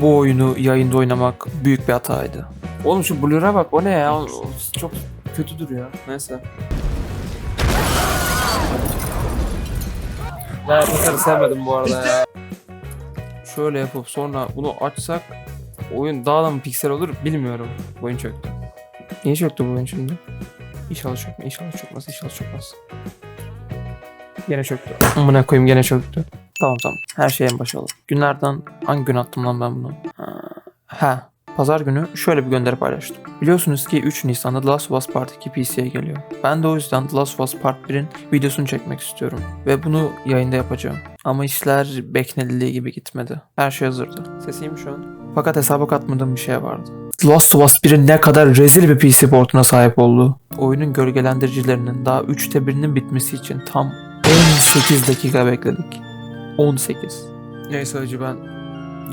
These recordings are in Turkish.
Bu oyunu yayında oynamak büyük bir hataydı. Oğlum şu Blur'a bak o ne ya? O- o çok kötü duruyor. Neyse. Ben Pixar'ı sevmedim bu arada ya. Şöyle yapıp sonra bunu açsak oyun daha da mı piksel olur bilmiyorum. Bu oyun çöktü. Niye çöktü bu oyun şimdi? İnşallah çökmez, inşallah çökmez, inşallah çökmez. Gene çöktü. Amına koyayım gene çöktü. Tamam tamam. Her şey en başa. Günlerden hangi gün attım lan ben bunu? Ha. Pazar günü şöyle bir gönderi paylaştım. Biliyorsunuz ki 3 Nisan'da The Last of Us Part 2 PC'ye geliyor. Ben de o yüzden The Last of Us Part 1'in videosunu çekmek istiyorum. Ve bunu yayında yapacağım. Ama işler beklenildiği gibi gitmedi. Her şey hazırdı. Sesiyim şu an. Fakat hesaba katmadığım bir şey vardı. The Last of Us 1'in ne kadar rezil bir PC portuna sahip olduğu. Oyunun gölgelendiricilerinin daha 3'te 1'inin bitmesi için tam 18 dakika bekledik. 18. Neyse hacı ben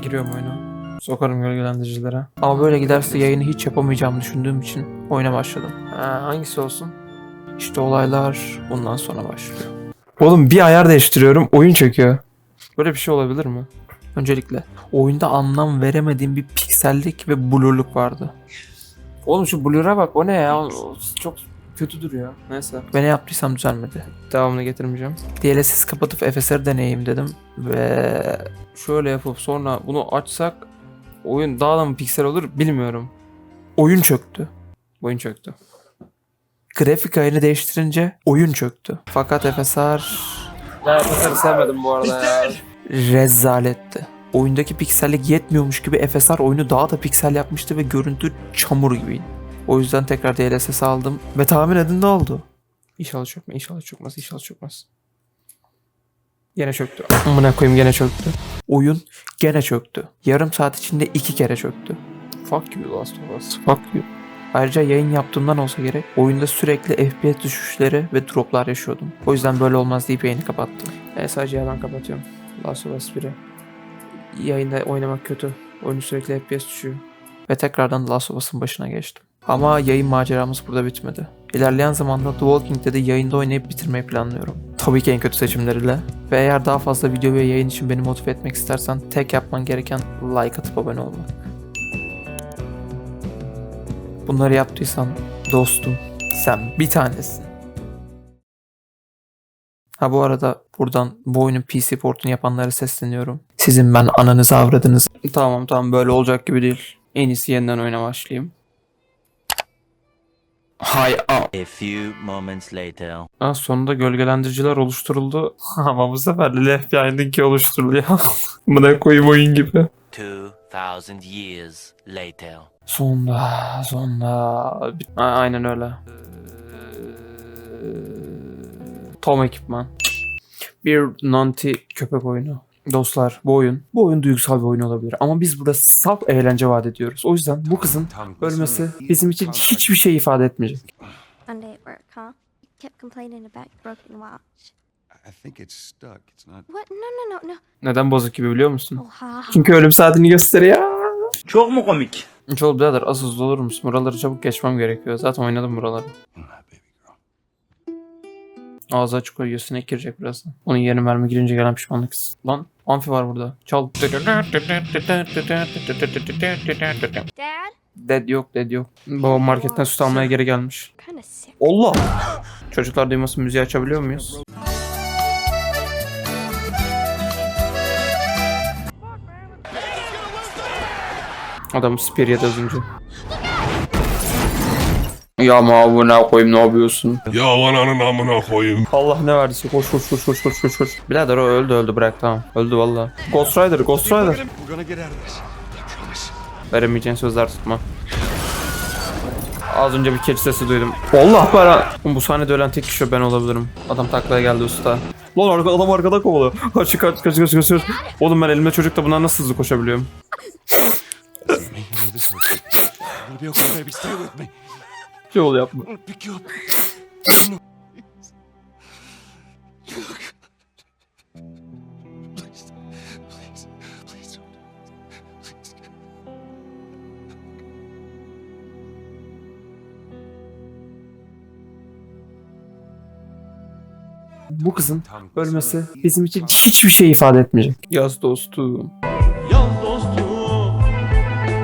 giriyorum oyuna. Sokarım gölgelendiricilere. Ama böyle giderse yayını hiç yapamayacağımı düşündüğüm için oyuna başladım. Ha, hangisi olsun? İşte olaylar bundan sonra başlıyor. Oğlum bir ayar değiştiriyorum oyun çöküyor. Böyle bir şey olabilir mi? Öncelikle oyunda anlam veremediğim bir piksellik ve blurluk vardı. Oğlum şu blur'a bak o ne ya? O çok kötü duruyor. Neyse. Ne yaptıysam düzelmedi. Devamını getirmeyeceğim. DLSS kapatıp FSR deneyeyim dedim. Ve şöyle yapıp sonra bunu açsak oyun daha da mı piksel olur bilmiyorum. Oyun çöktü. Oyun çöktü. Grafik ayarını değiştirince oyun çöktü. Fakat FSR... Ben FSR'ı sevmedim bu arada ya. Rezaletti. Oyundaki piksellik yetmiyormuş gibi FSR oyunu daha da piksel yapmıştı ve görüntü çamur gibiydi. O yüzden tekrar DLSS aldım ve tahmin edin ne oldu? İnşallah çökmez, inşallah çökmez, inşallah çökmez. Gene çöktü. Amına koyayım gene çöktü. Oyun gene çöktü. Yarım saat içinde iki kere çöktü. Fuck you Last of Us. Fuck you. Ayrıca yayın yaptığımdan olsa gerek oyunda sürekli FPS düşüşleri ve droplar yaşıyordum. O yüzden böyle olmaz deyip yayını kapattım. Evet sadece ben kapatıyorum. Last of Us 1'i. Yayında oynamak kötü. Oyun sürekli FPS düşüyor. Ve tekrardan Last of Us'ın başına geçtim. Ama yayın maceramız burada bitmedi. İlerleyen zamanda The Walking Dead'i yayında oynayıp bitirmeyi planlıyorum. Tabii ki en kötü seçimleriyle. Ve eğer daha fazla video ve yayın için beni motive etmek istersen tek yapman gereken like atıp abone olmak. Bunları yaptıysan dostum sen bir tanesin. Ha bu arada buradan bu oyunun PC portunu yapanlara sesleniyorum. Sizin ben ananızı avradınız. Tamam tamam böyle olacak gibi değil. En iyisi yeniden oyuna başlayayım. Hay a- A few moments later. Ha, sonunda gölgelendiriciler oluşturuldu. Ama bu sefer de Left Behind'inki oluşturuluyor. Buna koyayım oyun gibi. 2000 years later. Sonunda, sonunda. A- aynen öyle. Tom ekipman. Bir Nanti köpek oyunu. Dostlar bu oyun, bu oyun duygusal bir oyun olabilir ama biz burada saf eğlence vaat ediyoruz. O yüzden bu kızın ölmesi bizim için hiçbir şey ifade etmeyecek. One day at work, huh? You kept complaining about your broken watch. I think it's stuck. It's not. What? No, no, no, no. Neden bozuk gibi biliyor musun? Oha. Çünkü ölüm saatini gösteriyor. Çok mu komik? Çoğul birader az hızlı olur musun? Buraları çabuk geçmem gerekiyor. Zaten oynadım buraları. Ağzı açık koyuyor. Sinek girecek birazdan. Onun yerine mermi girince gelen pişmanlık. Lan amfi var burada. Çal. Dad? Dead yok dead yok. Babam marketten süt almaya geri gelmiş. Allah! Çocuklar duymasın müziği açabiliyor muyuz? Adam spear yedi az önce. Ya mavuna koyayım ne yapıyorsun? Ya ananın amına koyayım. Allah ne verdiyse koş koş koş koş koş koş koş. Birader o öldü öldü bırak tamam. Öldü valla. Ghost Rider Ghost Rider. Veremeyeceğin sözler tutma. Az önce bir keçi sesi duydum. Allah bana. Bu sahnede ölen tek kişi ben olabilirim. Adam taklaya geldi usta. Lan arka, adam arkada kovalıyor. Kaç kaç kaç kaç kaç kaç. Oğlum ben elimde çocukla bundan nasıl hızlı koşabiliyorum? Çoğul yapma. Bu kızın ölmesi bizim için hiçbir şey ifade etmeyecek. Yaz dostum. Yaz dostum.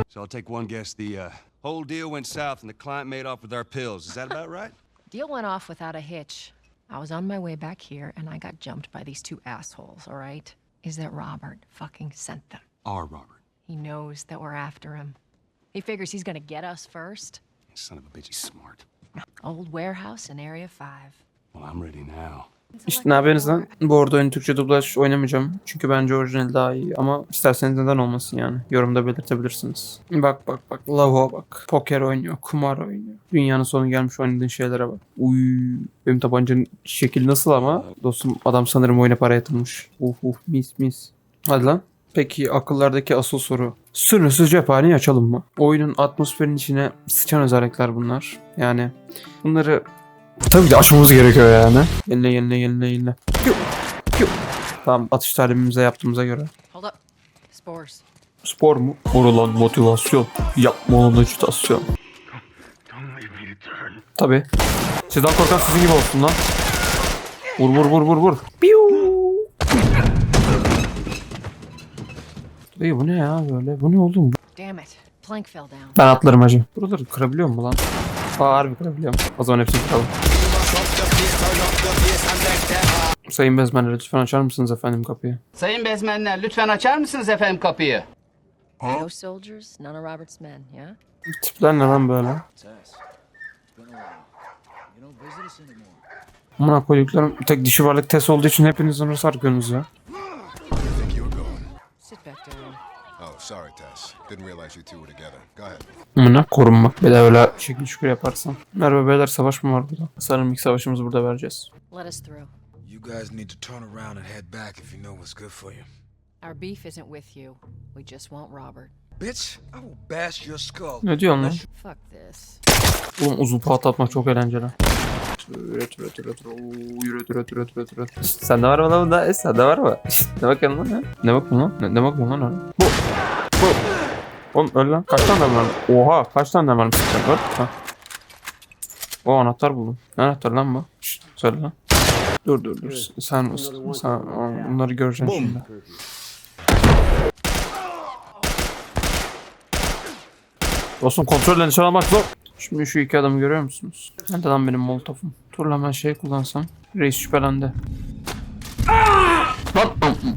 So I'll take one guess the uh, whole deal went south and the client made off with our pills. Is that about right? Deal went off without a hitch. I was on my way back here and I got jumped by these two assholes, all right? Is that Robert fucking sent them. Our Robert. He knows that we're after him. He figures he's gonna get us first. Son of a bitch, he's smart. Old warehouse in Area 5. Well, I'm ready now. İşte ne yapıyorsunuz lan? Bu arada oyun Türkçe dublaj oynamayacağım. Çünkü bence orijinal daha iyi. Ama isterseniz neden olmasın yani. Yorumda belirtebilirsiniz. Bak bak bak. Lavo'a bak. Poker oynuyor. Kumar oynuyor. Dünyanın sonu gelmiş oynadığın şeylere bak. Uy. Benim tabancanın şekli nasıl ama? Dostum adam sanırım oyuna para yatırmış. Uf uf mis mis. Hadi lan. Peki akıllardaki asıl soru. Sınırsız cephaneyi açalım mı? Oyunun atmosferin içine sıçan özellikler bunlar. Yani bunları Tabii ki açmamız gerekiyor yani. Yenile yenile yenile yenile. Piu, piu. Tamam atış talimimize yaptığımıza göre. Hold up. Spores. Spor mu? Vurulan motivasyon. Yapma olan ajitasyon. Tabii. Sizden korkan sizin gibi olsun lan. Vur vur vur vur vur. Piu. Dayı bu ne ya böyle? Bu ne oğlum? Damn it. Plank fell down. Ben atlarım hacı. Buraları kırabiliyor mu lan? Aa harbi kırabiliyorum. O zaman hepsini kıralım. Sayın Bezmenler lütfen açar mısınız efendim kapıyı? Sayın bezmenler lütfen açar mısınız efendim kapıyı? No soldiers, none of Robert's men, yeah? Tipler ne lan böyle? Amına koyduklarım tek dişi varlık test olduğu için hepiniz onu sarkıyorsunuz ya. Sit back down. Oh, sorry, Tess. Didn't realize you two were together. Go ahead. Amına korunmak. Bir de öyle şekil şükür yaparsan. Merhaba beyler savaş mı var burada? Sanırım ilk savaşımızı burada vereceğiz. Let us through. You guys need to turn around and head back if you know what's good for you. Our beef isn't with you. We just want Robert. Bitch, I will bash your skull. Ne diyorsun lan? Fuck this. Oğlum uzun pahat atmak çok eğlenceli. Türe türe türe türe. Yürü türe türe türe türe. İşte Sende var mı lan bunda? E, sende var mı? İşte, ne bakıyorsun lan? ha? Ne bakıyorsun lan? Ne, ne bakıyorsun lan? Bu. Bu. Oğlum öl lan. Kaç tane var? Oha kaç tane? Sıkacak var. Ha. O anahtar buldum. Ne anahtar lan bu? Şşt, söyle lan. Dur dur dur. Sen, sen bunları göreceksin şimdi. Dostum kontrolle nişan almak zor. Şimdi şu iki adamı görüyor musunuz? Nerede lan benim molotofum? Dur lan ben şey kullansam. Reis şüphelendi. Lan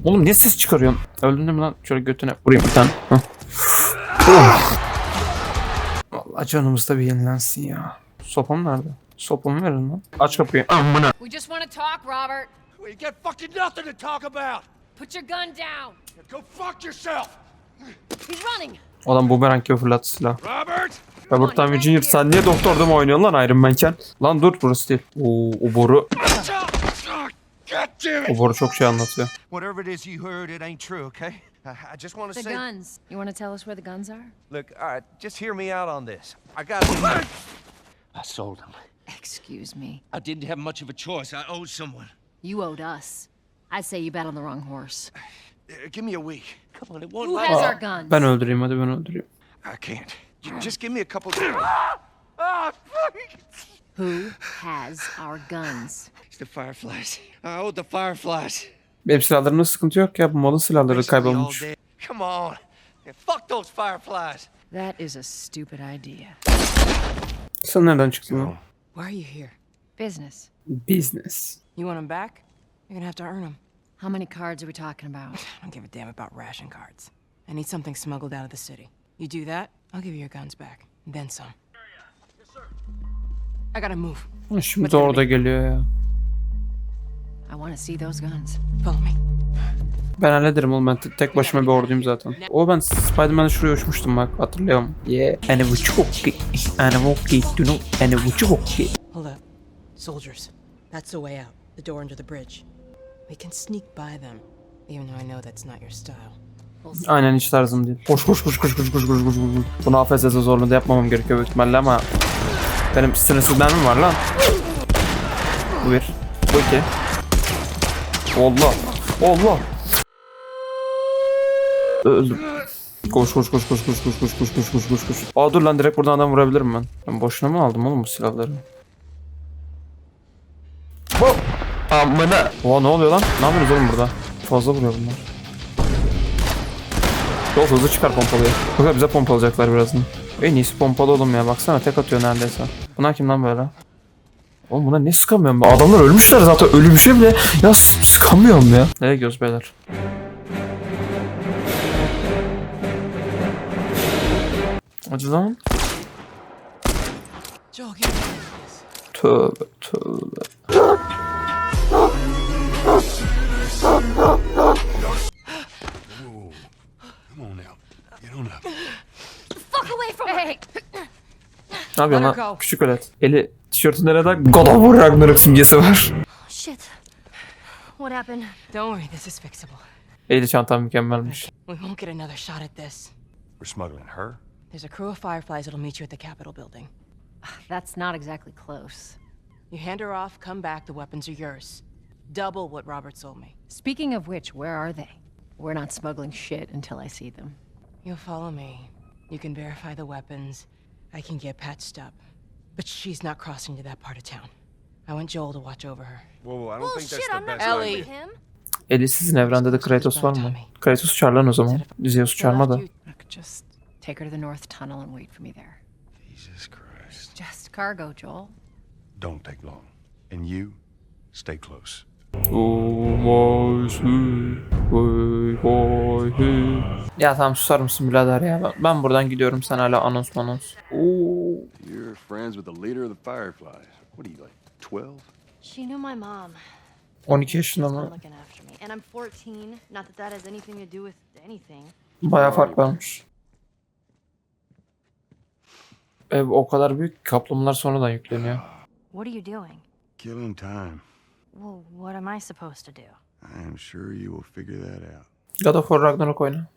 oğlum niye ses çıkarıyorsun? Öldün mi lan? Şöyle götüne vurayım bir tane. Hah. Oh. Vallahi canımız da bir yenilensin ya. Sopam nerede? Sopamı verin lan. Aç kapıyı. Amına. We just want to talk, Robert. We got fucking nothing to talk about. Put your gun down. Go fuck yourself. He's running. Adam bumerang gibi fırlattı silah. Robert! Robert Downey Jr. sen niye doktorda mı oynuyorsun lan Iron Man'ken? Lan dur burası değil. Oo, o boru, God damn it! o boru çok şey anlatıyor. Whatever it is you heard, it ain't true, okay? I, I just want to The say, guns. You want to tell us where the guns are? look, all right, just hear me out on this. I got. I sold him. Excuse me. I didn't have much of a choice. I owed someone. You owed us. I'd say you bet on the wrong horse. Uh, give me a week. Come on, it won't Who has our guns? Ben öldüreyim hadi ben öldüreyim. I can't. Just give me a couple. Who has our guns? It's the Fireflies. I owed the Fireflies. Benim silahlarımda sıkıntı yok ya. Bu malın silahları kaybolmuş. Come on. Yeah, fuck those fireflies. That is a stupid idea. Sen nereden çıktın lan? Why are you here? Business. Business. You want them back? You're gonna have to earn them. How many cards are we talking about? I don't give a damn about ration cards. I need something smuggled out of the city. You do that, I'll give you your guns back. and Then some. I gotta move. Şimdi de orada geliyor ya. I want to see those guns. Follow me. Ben hallederim oğlum ben tek başıma bir orduyum zaten. O ben Spider-Man'e şuraya uçmuştum bak hatırlıyorum. Yeah. And bu çok. And bu ki. Do know. And bu çok ki. Hold up. Soldiers. That's the way out. The door under the bridge. We can sneak by them. Even though I know that's not your style. Aynen hiç tarzım değil. Koş koş koş koş koş koş koş koş. Bunu AFS'e zorluğunda yapmamam gerekiyor büyük ihtimalle ama benim stresli mi var lan? Bu bir. Bu iki. Allah. Allah. Öldüm. Koş koş koş koş koş koş koş koş koş koş koş koş. Aa dur lan direkt buradan adam vurabilirim ben. Ben boşuna mı aldım oğlum bu silahları? Bu. Amına. Oha ne oluyor lan? Ne yapıyorsunuz oğlum burada? Fazla vuruyor bunlar. Çok hızlı çıkar pompalıyı. Bakın bize pompalayacaklar birazdan. En iyisi pompalı oğlum ya. Baksana tek atıyor neredeyse. Bunlar kim lan böyle? Oğlum buna ne sıkamıyorum ben? Adamlar ölmüşler zaten ölmüşüm de ya sıkamıyorum ya. Nereye gidiyoruz beyler? Hadi lan. Tövbe tövbe. Ne yapıyorsun lan? Küçük ölet. Eli tişörtünde neden God of War Ragnarok simgesi var. Oh, shit. What happened? Don't worry, this is fixable. Eli çantam mükemmelmiş. We won't get another shot at this. We're smuggling her? There's a crew of fireflies that'll meet you at the Capitol building. Ah, that's not exactly close. You hand her off, come back, the weapons are yours. Double what Robert sold me. Speaking of which, where are they? We're not smuggling shit until I see them. You'll follow me. You can verify the weapons. I can get patched up. But she's not crossing to that part of town. I want Joel to watch over her. Whoa, whoa, I don't think that's the I'm not best Ellie. idea. him. Eli sizin evrende de Kratos var mı? Kratos çağır lan o zaman. Zeus çağırma da. Just take her to the North Tunnel and wait for me there. Jesus Christ. Just cargo, Joel. Don't take long. And you, stay close. Ya tamam susar mısın birader ya? Ben, ben buradan gidiyorum sen hala anons manons. Oo. You're friends with the leader of the Fireflies. What are you, like, 12? She knew my mom. 12 yaşında mı? looking after me. And I'm 14. Not that that has anything to do with anything. Baya fark varmış. Ev o kadar büyük ki kaplamalar sonradan yükleniyor. What are you doing? Killing time. Well, what am I supposed to do? I am sure you will figure that out. God of War Ragnarok oyna.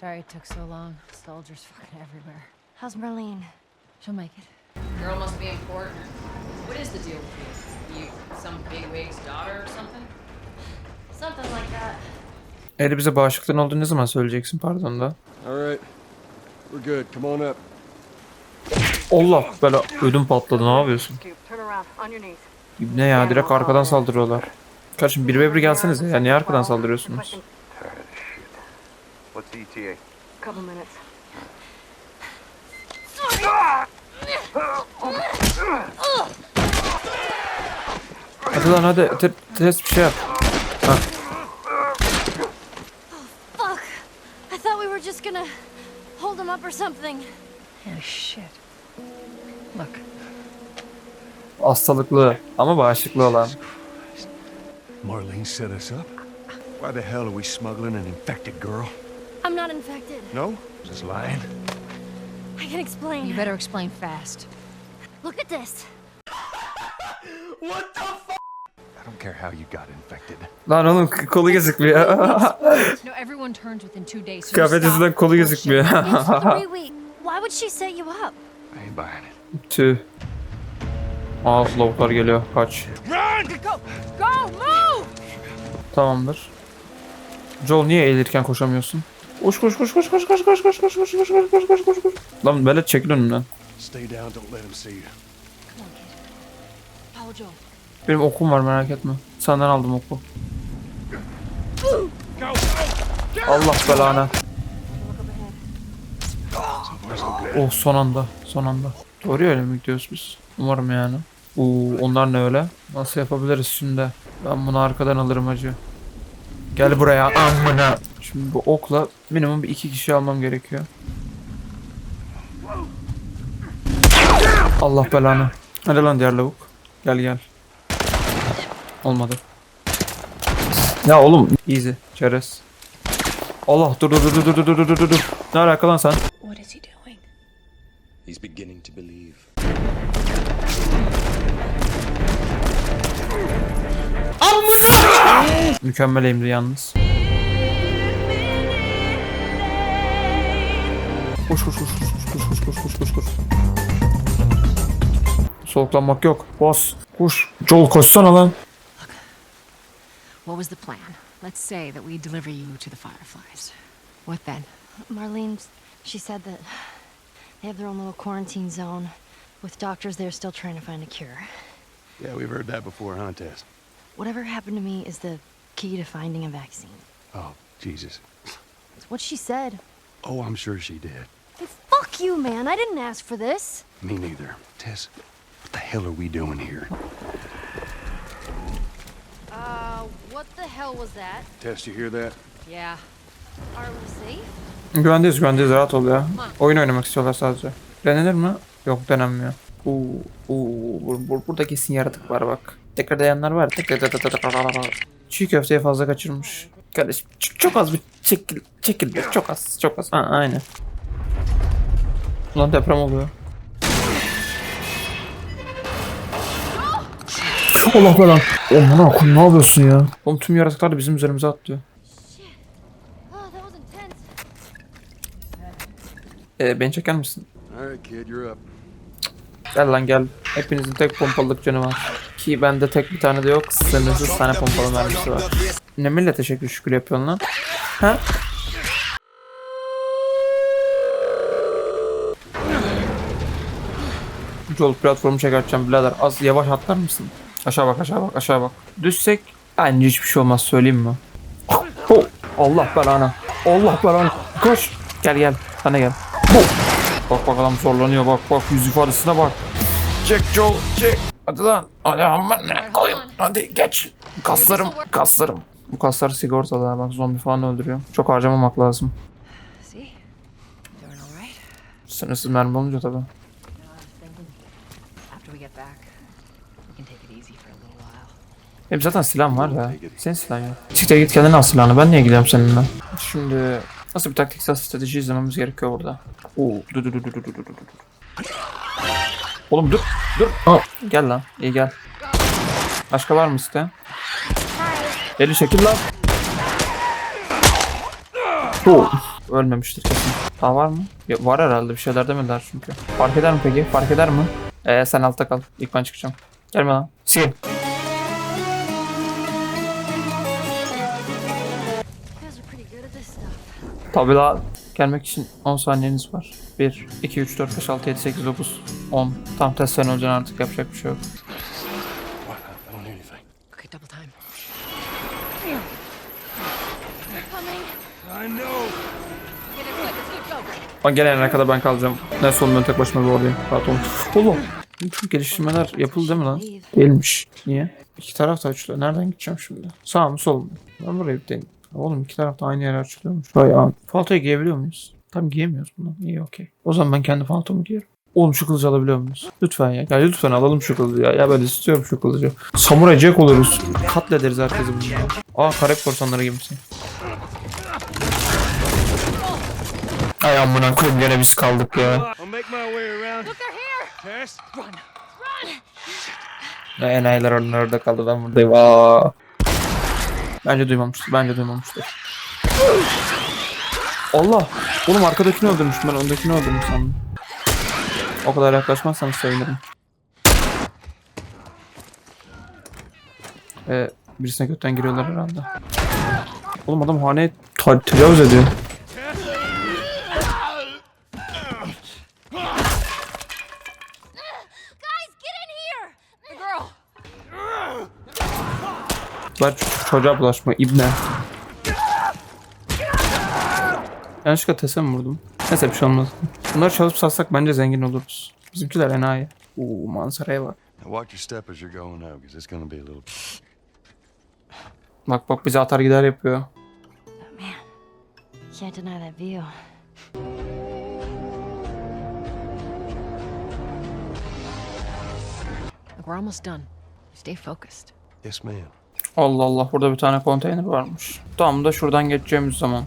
Sorry it took so long. Soldiers fucking everywhere. How's Marlene? She'll make it. Girl must be important. What is the deal with you? You some bigwig's daughter or something? Something like that. Eli bize bağışıklığın olduğunu ne zaman söyleyeceksin pardon da. All right. We're good. Come on up. Allah böyle ödüm patladı ne yapıyorsun? Turn around. On your knees. Ne ya direkt arkadan saldırıyorlar. Kardeşim bir ve bir gelsenize ya niye arkadan saldırıyorsunuz? What's the ETA? Couple minutes. Hadi lan hadi te- test bir şey yap. Fuck! I thought we were just gonna hold him up or something. Oh shit. Look, Hastalıklı ama bağışıklı olan. Marlene set us up? Why the hell are we smuggling an infected girl? I'm not infected. No? Just lying? I can explain. you better explain fast. Look at this. I don't care how you got infected. Lan oğlum kolu gözükmüyor. No, everyone turns within two days. So Kıyafet yüzünden kolu gözükmüyor. In three weeks. Why would she set you up? I ain't buying it. Tüh. Aa lavuklar geliyor. Kaç. Go, move! Tamamdır. Joel niye eğilirken koşamıyorsun? Koş koş koş koş koş koş koş koş koş koş koş koş koş koş koş koş. Lan böyle çekil önümden. Stay down. Don't let him see you. Follow Joel. Benim okum var merak etme. Senden aldım oku. Allah belanı. Oh son anda. Son anda. Doğru öyle mi gidiyoruz biz? Umarım yani. Uuu onlar ne öyle? Nasıl yapabiliriz şimdi? Ben bunu arkadan alırım acı. Gel buraya amına. Şimdi bu okla minimum bir iki kişi almam gerekiyor. Allah belanı. Hadi lan diğer lavuk. Gel gel. Olmadı. Ya oğlum easy. Çerez. Allah dur dur dur dur dur dur dur dur dur. Ne alaka lan sen? What is he doing? He's beginning to believe. Mükemmel emri yalnız. Koş koş koş koş koş koş koş koş koş koş. Soluklanmak yok. Bas. Koş. Joel koşsana lan. What was the plan? Let's say that we deliver you to the Fireflies. What then? Marlene, she said that they have their own little quarantine zone with doctors there still trying to find a cure. Yeah, we've heard that before, huh, Tess? Whatever happened to me is the key to finding a vaccine. Oh, Jesus. It's what she said. Oh, I'm sure she did. Hey, fuck you, man. I didn't ask for this. Me neither. Tess, what the hell are we doing here? Uh, what the hell was that? Tess, you hear that? Yeah. Are we safe? Güvendeyiz güvendeyiz rahat ol ya. Oyun oynamak istiyorlar sadece. Denenir mi? Yok denenmiyor. Uuu, uuu, bur- bur- burada kesin yaratık var bak. Tekrar dayanlar var. Tekrar. Çiğ köfteye fazla kaçırmış. Kardeşim çok az bir çekil, çekil çok az çok az. Ha, aynen. Ulan deprem oluyor. Allah belan. Oğlum ne yapıyorsun, ne yapıyorsun ya? Oğlum tüm yaratıklar da bizim üzerimize atlıyor. Ee, beni çeker misin? Gel lan gel. Hepinizin tek pompalık canı var. Ki bende tek bir tane de yok. Sınırsız tane pompalı mermisi var. Ne millet teşekkür şükür yapıyorsun lan? Ha? Yol platformu çekerteceğim birader. Az yavaş atlar mısın? Aşağı bak aşağı bak aşağı bak. Düşsek bence hiçbir şey olmaz söyleyeyim mi? Oh, Allah belanı. Allah belanı. Koş. Gel gel. De gel. Oh. Bak bak adam zorlanıyor bak bak yüz ifadesine bak. Çek Joel çek. Hadi lan. Hadi aman ne koyayım. Hadi geç. Kaslarım kaslarım. Bu kaslar sigortalı bak zombi falan öldürüyor. Çok harcamamak lazım. Sınırsız mermi olunca tabii. Hep e, zaten silahım var da. Senin silahın yok. Çık git kendine al silahını. Ben niye gidiyorum seninle? Şimdi nasıl bir taktiksel strateji izlememiz gerekiyor burada? Oo, dur dur dur dur dur dur dur. Oğlum dur dur. Aa, gel lan. İyi gel. Başka var mı iste? Eli şekil lan. Oo. Ölmemiştir kesin. Daha var mı? Ya, var herhalde bir şeyler demediler çünkü. Fark eder mi peki? Fark eder mi? Ee, sen altta kal. İlk ben çıkacağım. Gelme lan. Sil. Tabi la gelmek için 10 saniyeniz var. 1, 2, 3, 4, 5, 6, 7, 8, 9, 10. Tam test sen olacaksın artık yapacak bir şey yok. Bak gelene kadar ben kalacağım. Ne sonunda tek başıma bir oradayım. Rahat olun. Oğlum. Bütün geliştirmeler yapıldı değil mi lan? Değilmiş. Niye? İki taraf da açılıyor. Nereden gideceğim şimdi? Sağ mı sol mu? Ben buraya bir deneyim. Oğlum iki taraf da aynı yere açılıyormuş. Vay an. Paltoyu giyebiliyor muyuz? Tam giyemiyoruz bunu. İyi okey. O zaman ben kendi paltomu giyerim. Oğlum şu kılıcı alabiliyor muyuz? Lütfen ya. Ya lütfen alalım şu kılıcı ya. Ya ben istiyorum şu kılıcı. Samuray Jack oluruz. Katlederiz herkesi bununla. Aa Karayip korsanları gibisi. Ay amına koyayım gene biz kaldık ya. They're here. Tess, Ya enayiler orada orada kaldı ben buradayım. Aa. Bence duymamıştır. Bence duymamıştır. Allah! Oğlum arkadakini öldürmüştüm ben öndekini öldürmüş sandım. O kadar yaklaşmazsanız sevinirim. Ee, birisine götten giriyorlar herhalde. Oğlum adam haneye ta- tecavüz ediyor. Guys, get in here! The girl! Ver ç- çocuğa bulaşma ibne. Yanlışlıkla tese mi vurdum? Neyse bir şey olmaz. Bunları çalışıp satsak bence zengin oluruz. Bizimkiler enayi. Uuu manzaraya bak. Now watch your step as you're going out, because it's gonna be a little. Bak bak bizi atar gider yapıyor. Can't deny that view. Look, we're almost done. Stay focused. Yes, ma'am. Allah Allah burada bir tane konteyner varmış. Tam da şuradan geçeceğimiz zaman.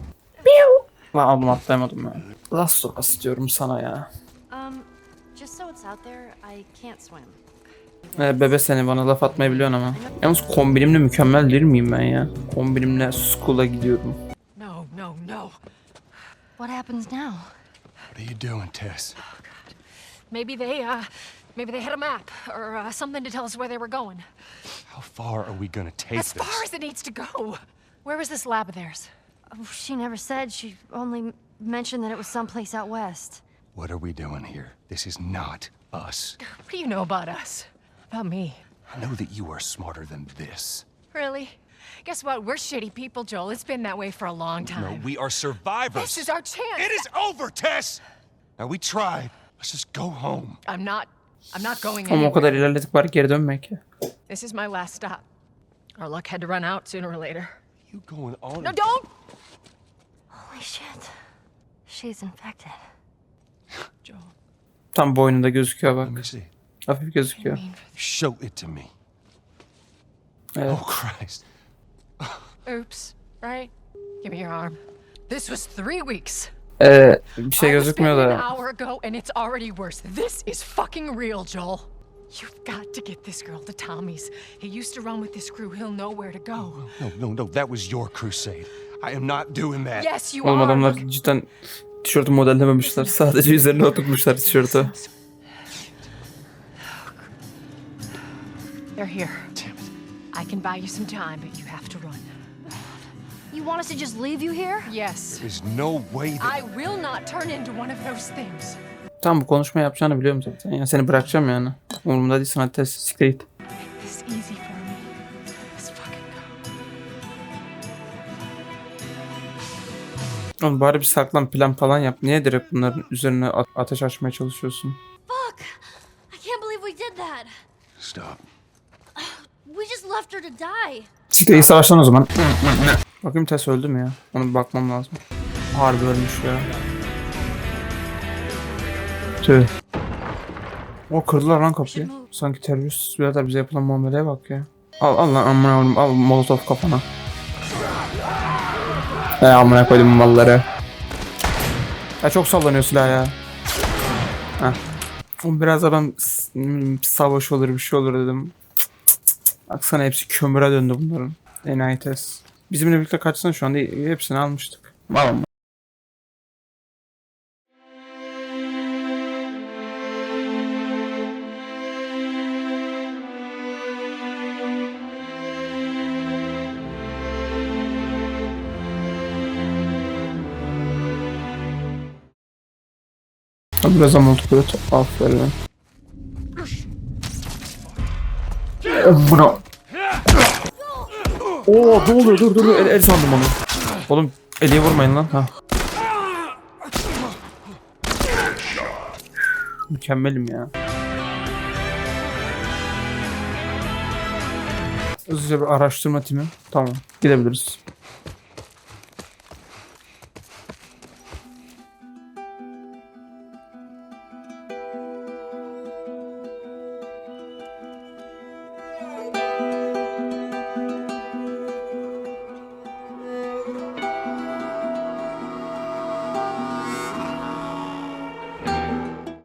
Lan aldım atlayamadım ya. Last of Us diyorum sana ya. Um, just so it's out there, I can't swim. Ee, bebe seni bana laf atmayı biliyorsun ama. Yalnız kombinimle mükemmel değil miyim ben ya? Kombinimle school'a gidiyorum. No, no, no. What happens now? What are you doing, Tess? Maybe they, uh, maybe they had a map or uh, something to tell us where they were going. How far are we gonna take As this? far as it needs to go. Where was this lab of theirs? Oh, she never said. She only mentioned that it was someplace out west. What are we doing here? This is not us. What do you know about us? About me? I know that you are smarter than this. Really? Guess what? We're shitty people, Joel. It's been that way for a long time. No, we are survivors. This is our chance. It is over, Tess! Now, we tried. Let's just go home. I'm not. I'm not going Ama o kadar ilerledik bari geri dönmek ya. This is my last stop. Our luck had to run out sooner or later. You going on? No, don't! Holy shit. She's infected. Joel. Tam boynunda gözüküyor Let me bak. see. Hafif gözüküyor. Show it to me. Evet. Oh, Christ. Oops. Right? Give me your arm. This was three weeks. Ee, bir şey gözükmüyor da. hour ago, and it's already worse. This is fucking real, Joel. You've got to get this girl to Tommy's. He used to run with this crew. He'll know where to go. No, no, no. That was your crusade. I am not doing that. Yes, you Oğlum are. adamlar cidden tişörtü modellememişler. Sadece üzerine oturtmuşlar tişörtü. They're here. I can buy you some time, but you have to run. You want us to just leave you here? Yes. There's no way that. I will not turn into one of those things. Tam bu konuşma yapacağını biliyorum zaten. Yani seni bırakacağım yani. Umurumda değil sana test siktir git. This easy for me. Let's fucking go. Oğlum bari bir saklan plan falan yap. Niye direkt bunların üzerine ateş açmaya çalışıyorsun? Fuck! I can't believe we did that. Stop. We just left her to die. Siktir savaştan o zaman. Bakayım Tess öldü mü ya? Ona bir bakmam lazım. Harbi ölmüş ya. Tüh. O kırdılar lan kapıyı. Sanki terörist birader bize yapılan muameleye bak ya. Al al lan amına koydum al molotof kafana. He amına koydum malları. Ya çok sallanıyor silah ya. Heh. Biraz da ben savaş olur bir şey olur dedim. Baksana hepsi kömüre döndü bunların. Enayi test. Bizimle birlikte kaçsana şu anda hepsini almıştık. Mı? Biraz multiplayer aferin. Buna. Oo ne oluyor dur dur dur el, el sandım onu. Oğlum eliye vurmayın lan ha. Mükemmelim ya. Hızlıca bir araştırma timi. Tamam gidebiliriz.